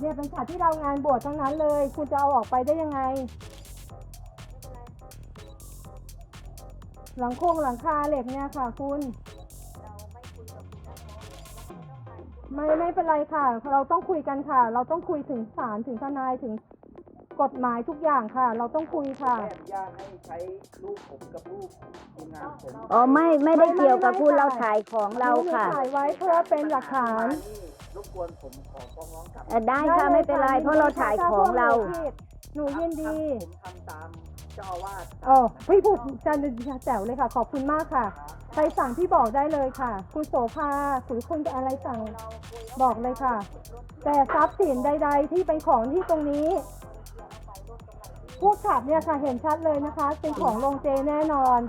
เนี่ยเป็นฉัดที่เรางานบวชทั้งนั้นเลย คุณจะเอาออกไปได้ยังไง หลังโครงหลังคาเหล็กเนี่ยค่ะ คุณ ไม่ไม่เป็นไรค่ะ เราต้องคุยกันค่ะ เราต้องคุยถึงศาลถึงทนายถึงกฎหมายทุกอย่างค่ะ เราต้องคุยค่ะ ไม่อนุญาตให้ใช้รูปผมกับรูปทีมงานผมอ๋อไม่ไม่ได้ไม่เกี่ยวกับไม่คุณค่ะเราถ่ายของเราค่ะ ถ่ายไว้เพื่อเป็นหลักฐาน รบกวนผมขอฟ้องร้องกลับเอ่อได้ค่ะไม่เป็นไรเพราะเราถ่ายของเรา หนูยินดี ผมทำตามเจ้าอาวาสอ๋อพี่พูดจันแจ๋วเลยค่ะ ขอบคุณมากค่ะ ใครสั่งพี่บอกได้เลยค่ะ คุณโสภาหรือคุณอะไรสั่งบอกเลยค่ะ แต่ทรัพย์สินใด ๆ ที่เป็นของที่ตรงนี้ พวกฉับเนี่ยค่ะเห็นชัดเลยนะคะ เป็นของโรงเจแน่นอน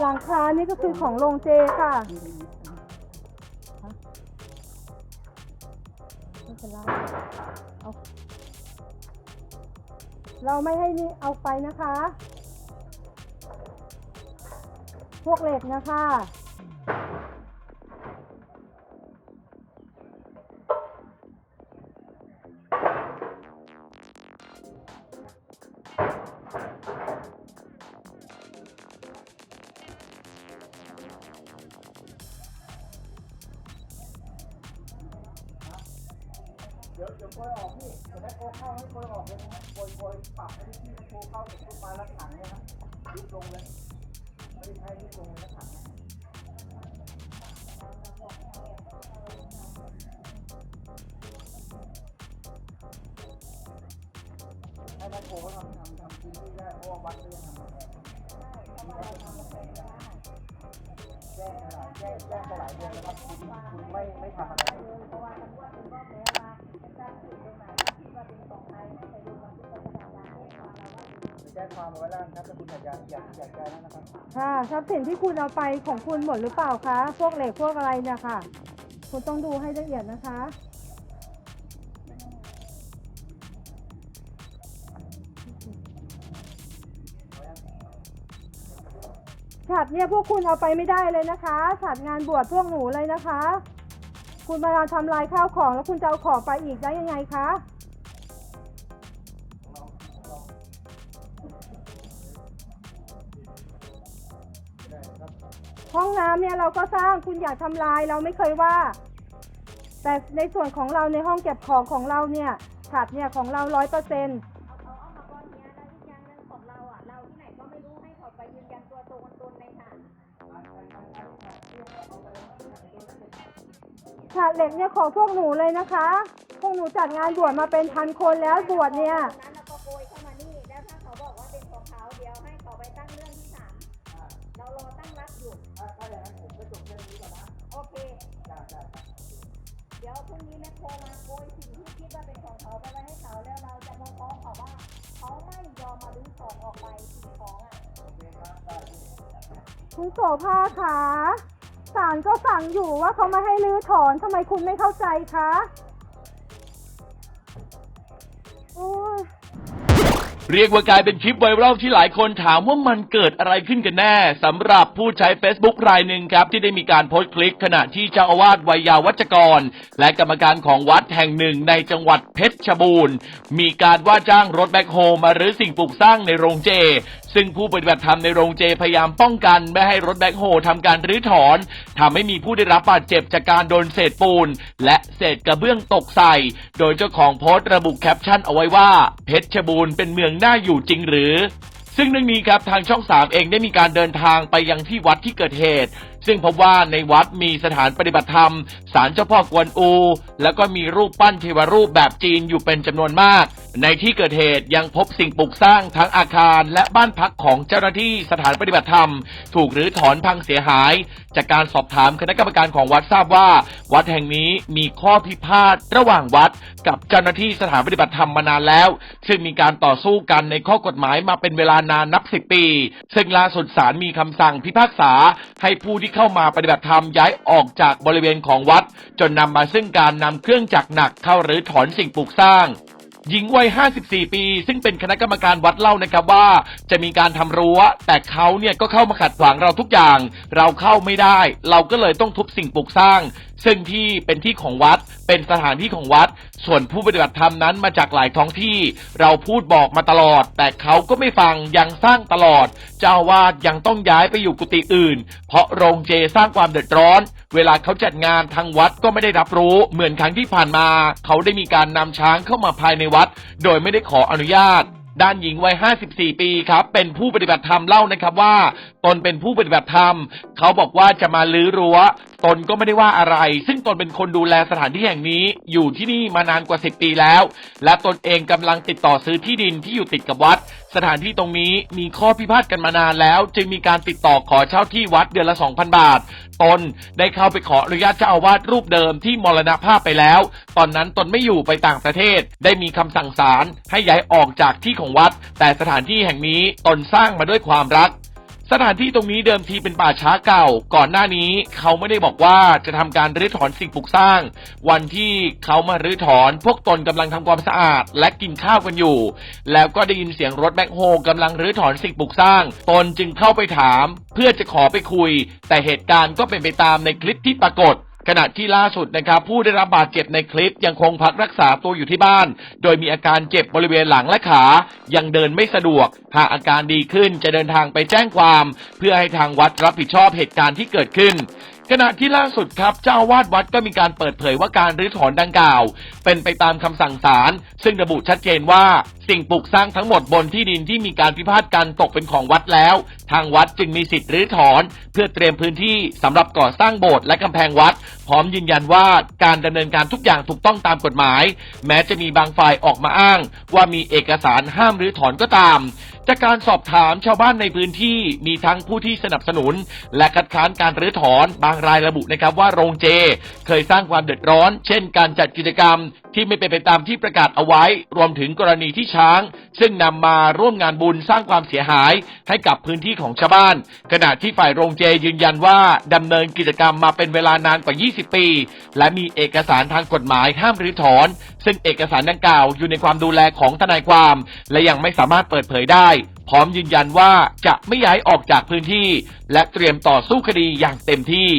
หลังคานี่ก็คือของโรงเจค่ะ เป็นไรเอาเราไม่ให้นี่เอาไปนะคะ พวกเหล็กนะคะ เดี๋ยวเดี๋ยวโกยออกพี่เดี๋ยวได้โกยเข้าให้โกยออกเลยนะครับโกยโกยปรับให้ที่โกยเข้าถึงรูปมาแล้วถังเนี่ยครับยุบลงเลยไม่ใช่ยุบลงเลยล้วถังนะให้แม่โกเขาทำทำทำพื้นที่ได้เพราะว่าวัดก็ยังทำไม่ได้ทำแจ้งหลายแจ้งแจ้งไปหลายเดือนแล้วครับคุณคุณไม่ไม่ทำอะไรเพราะว่าทั้งวันคุณก็แจ้งความเอาไว้แล้วนะครับถ้าคุณอยากจะอยากอยากแจ้งแล้วนะครับค่ะทรัพย์สินที่คุณเอาไปของคุณหมดหรือเปล่าคะ พวกเหล็กพวกอะไรเนี่ยค่ะ คุณต้องดูให้ละเอียดนะคะ ฉัดเนี่ยพวกคุณเอาไปไม่ได้เลยนะคะ ฉัดงานบวชพวกหนูเลยนะคะ คุณมาทำลายข้าวของแล้วคุณจะเอาของไปอีกได้ยังไงคะ ห้องน้ำเนี่ยเราก็สร้างคุณอยากทำลายเราไม่เคยว่า แต่ในส่วนของเราในห้องเก็บของของเราเนี่ยฉัดเนี่ยของเราร้อยเปอร์เซ็นต์าดเหล็กเนี่ยของพวกหนูเลยนะคะ พวกหนูจัดงานบวชมาเป็นพันคนแล้วบวชเนี่ย นั้นเราก็โกยเข้ามานี่ แล้วถ้าเขาบอกว่าเป็นของเขาเดี๋ยวให้เขาไปตั้งเรื่องที่ศาลเรารอตั้งรับอยู่ ถ้าถ้าอย่างนั้นผมก็จบเรื่องนี้ก่อนนะโอเคได้ได้ครับเดี๋ยวพรุ่งนี้แม่โคมาโกยสิ่งที่คิดว่าเป็นของเขาไปไว้ให้เขาแล้วเราจะมาฟ้องเขาว่าเขาไม่ยอมมาลื้อของออกไปสิ่งของอะ โอเคครับได้ คุณโสภาขา ศาลก็สั่งอยู่ว่าเขาไม่ให้รื้อถอนทำไมคุณไม่เข้าใจคะโอ้ย เรียกว่ากลายเป็นคลิปไวรัลที่หลายคนถามว่ามันเกิดอะไรขึ้นกันแน่สำหรับผู้ใช้ Facebook รายหนึ่งครับ ที่ได้มีการโพสต์คลิปขณะที่เจ้าอาวาสวัยยาวัจกร และกรรมการของวัดแห่งหนึ่งในจังหวัดเพชรบูรณ์ มีการว่าจ้างรถแบ็คโฮมารื้อสิ่งปลูกสร้างในโรงเจซึ่งผู้ปฏิบัติธรรมในโรงเจพยายามป้องกันไม่ให้รถแบ็คโฮทำการรื้อถอนทำให้มีผู้ได้รับบาดเจ็บจากการโดนเศษปูน และเศษกระเบื้องตกใส่ โดยเจ้าของโพสต์ระบุแคปชั่นเอาไว้ว่า เพชรบูรณ์เป็นเมืองน่าอยู่จริงหรือ ซึ่งเรื่องนี้ครับทางช่อง 3 เองได้มีการเดินทางไปยังที่วัดที่เกิดเหตุซึ่งพบว่าในวัดมีสถานปฏิบัติธรรม ศาลเจ้าพ่อกวนอู แล้วก็มีรูปปั้นเทวรูปแบบจีนอยู่เป็นจำนวนมาก ในที่เกิดเหตุยังพบสิ่งปลูกสร้างทั้งอาคารและบ้านพักของเจ้าหน้าที่สถานปฏิบัติธรรม ถูกรื้อถอนพังเสียหาย จากการสอบถามคณะกรรมการของวัดทราบว่า วัดแห่งนี้มีข้อพิพาทระหว่างวัด กับเจ้าหน้าที่สถานปฏิบัติธรรมมานานแล้ว ซึ่งมีการต่อสู้กันในข้อกฎหมายมาเป็นเวลานานนับสิบปี ซึ่งล่าสุดศาลมีคำสั่งพิพากษาให้ผู้ที่เข้ามาปฏิบัติธรรมย้ายออกจากบริเวณของวัด จนนำมาซึ่งการนำเครื่องจักรหนักเข้าหรือถอนสิ่งปลูกสร้าง หญิงวัย 54 ปี ซึ่งเป็นคณะกรรมการวัดเล่านะครับว่า จะมีการทำรั้ว แต่เขาเนี่ยก็เข้ามาขัดขวางเราทุกอย่าง เราเข้าไม่ได้ เราก็เลยต้องทุบสิ่งปลูกสร้าง ซึ่งที่เป็นที่ของวัดเป็นสถานที่ของวัด ส่วนผู้ปฏิบัติธรรมนั้นมาจากหลายท้องที่ เราพูดบอกมาตลอด แต่เขาก็ไม่ฟังยังสร้างตลอด เจ้าวาดยังต้องย้ายไปอยู่กุฏิอื่น เพราะโรงเจสร้างความเดือดร้อน เวลาเขาจัดงานทางวัดก็ไม่ได้รับรู้ เหมือนครั้งที่ผ่านมา เขาได้มีการนำช้างเข้ามาภายในวัด โดยไม่ได้ขออนุญาตด้านหญิงวัย 54 ปีครับ เป็นผู้ปฏิบัติธรรมเล่านะครับว่า ตนเป็นผู้ปฏิบัติธรรม เขาบอกว่าจะมาลื้อรั้ว นก็ไม่ได้ว่าอะไร ซึ่งตนเป็นคนดูแลสถานที่แห่งนี้ อยู่ที่นี่มานานกว่า 10 ปีแล้ว และตนเองกำลังติดต่อซื้อที่ดินที่อยู่ติดกับวัด สถานที่ตรงนี้มีข้อพิพาทกันมานานแล้ว จึงมีการติดต่อขอเช่าที่วัดเดือนละ 2,000 บาท ตนได้เข้าไปขออนุญาตเจ้าอาวาสรูปเดิมที่มรณภาพไปแล้ว ตอนนั้นตนไม่อยู่ไปต่างประเทศ ได้มีคำสั่งศาลให้ย้ายออกจากที่ของวัด แต่สถานที่แห่งนี้ตนสร้างมาด้วยความรัก สถานที่ตรงนี้เดิมทีเป็นป่าช้าเก่า ก่อนหน้านี้เขาไม่ได้บอกว่าจะทำการรื้อถอนสิ่งปลูกสร้าง วันที่เขามารื้อถอน พวกตนกำลังทำความสะอาด และกินข้าวกันอยู่ แล้วก็ได้ยินเสียงรถแบ็คโฮกำลังรื้อถอนสิ่งปลูกสร้าง ตนจึงเข้าไปถาม เพื่อจะขอไปคุย แต่เหตุการณ์ก็เป็นไปตามในคลิปที่ปรากฏ ขณะที่ล่าสุดนะครับผู้ได้รับบาดเจ็บในคลิปยังคงพักรักษาตัวอยู่ที่บ้าน โดยมีอาการเจ็บบริเวณหลังและขา ยังเดินไม่สะดวก หากอาการดีขึ้นจะเดินทางไปแจ้งความ เพื่อให้ทางวัดรับผิดชอบเหตุการณ์ที่เกิดขึ้นขณะที่ล่าสุดครับเจ้าวาดวัดก็มีการเปิดเผยว่าการรื้อถอนดังกล่าว เป็นไปตามคำสั่งศาลซึ่งระบุชัดเจนว่าสิ่งปลูกสร้างทั้งหมดบนที่ดินที่มีการพิพาทกันตกเป็นของวัดแล้ว ทางวัดจึงมีสิทธิ์รื้อถอน เพื่อเตรียมพื้นที่สำหรับก่อสร้างโบสถ์และกำแพงวัด พร้อมยืนยันว่าการดำเนินการทุกอย่างถูกต้องตามกฎหมาย แม้จะมีบางฝ่ายออกมาอ้าง ว่ามีเอกสารห้ามหรือถอนก็ตาม จากการสอบถามชาวบ้านในพื้นที่มีทั้งผู้ที่สนับสนุน และคัดค้านการรื้อถอนบางรายระบุนะครับว่าโรงเจ เคยสร้างความเดือดร้อน เช่น การจัดกิจกรรมที่ไม่เป็นไปตามที่ประกาศเอาไว้ รวมถึงกรณีที่ช้าง ซึ่งนำมาร่วมงานบุญสร้างความเสียหายให้กับพื้นที่ของชาวบ้าน ขณะที่ฝ่ายโรงเจยืนยันว่าดำเนินกิจกรรมมาเป็นเวลานานกว่า 20 ปี และมีเอกสารทางกฎหมายห้ามรื้อถอน ซึ่งเอกสารดังกล่าวอยู่ในความดูแลของทนายความ และยังไม่สามารถเปิดเผยได้ พร้อมยืนยันว่าจะไม่ย้ายออกจากพื้นที่ และเตรียมต่อสู้คดีอย่างเต็มที่